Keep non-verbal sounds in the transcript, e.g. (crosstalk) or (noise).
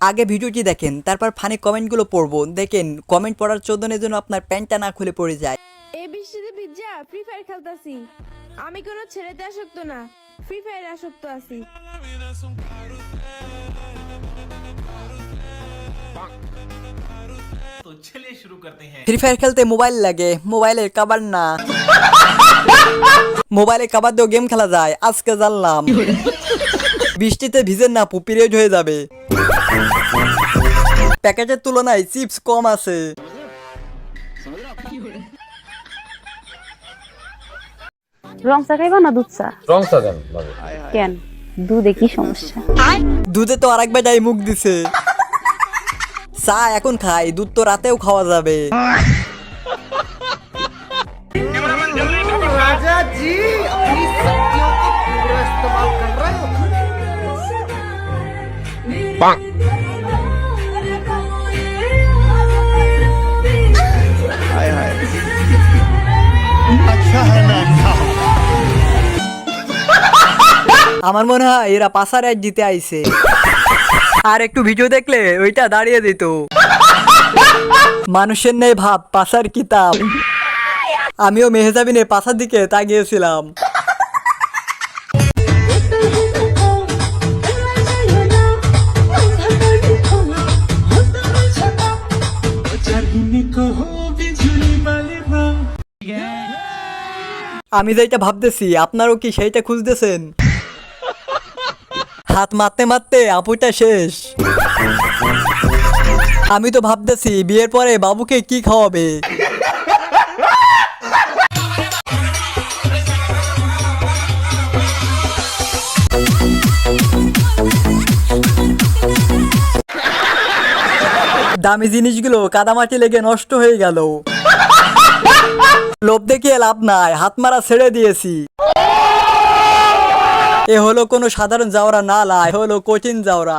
আগে ভিডিওটি দেখেন তারপর ফানি কমেন্টগুলো পড়ব। দেখেন কমেন্ট পড়ার চোদনের জন্য আপনার প্যান্টটা না খুলে পড়ে যায়। ভিজা? ফ্রি ফায়ার খেলতাছি। আমি কোনো ছেলেতে আসক্ত না। ফ্রি আসক্ত আছি। ফ্রি ফায়ার খেলতে মোবাইল লাগে মোবাইলের কাবার না। মোবাইলে কাবার দিয়েও গেম খেলা যায় আজকে জানলাম। বৃষ্টিতে ভিজেন না পিরিয়ড হয়ে যাবে। প্যাকেটের তুলনায় চিপস কম আছে। রং চা খাইবা না দুধ চা? রং চা দেন কেন? দুধে কি সমস্যা? দুধে তো আরেক বেটাই মুখ দিছে। চা এখন খাই দুধ তো রাতেও খাওয়া যাবে। (laughs) আমার মনে হয় এরা পাশার এক জিতে আইছে। আর একটু ভিডিও দেখলে ওইটা দাঁড়িয়ে দিত মানুষের নেই ভাব পাশার কিতাব। আমিও মেহজাবিনে পাশার দিকে তাকিয়েছিলাম। আমি যেটা ভাবতেছি, আপনারও কি সেইটা খুঁজতেছেন? হাত মারতে মারতে আপুটা শেষ। আমি তো ভাবতেছি, বিয়ের পরে বাবুকে কি খাওয়াবে? দামি জিনিসগুলো কাদামাটি লেগে নষ্ট হয়ে গেল। লোভ দেখিয়ে লাভ নাই, হাত মারা ছেড়ে দিয়েছি। এ হলো কোনো সাধারণ যাওরা না লাই হলো কঠিন যাওরা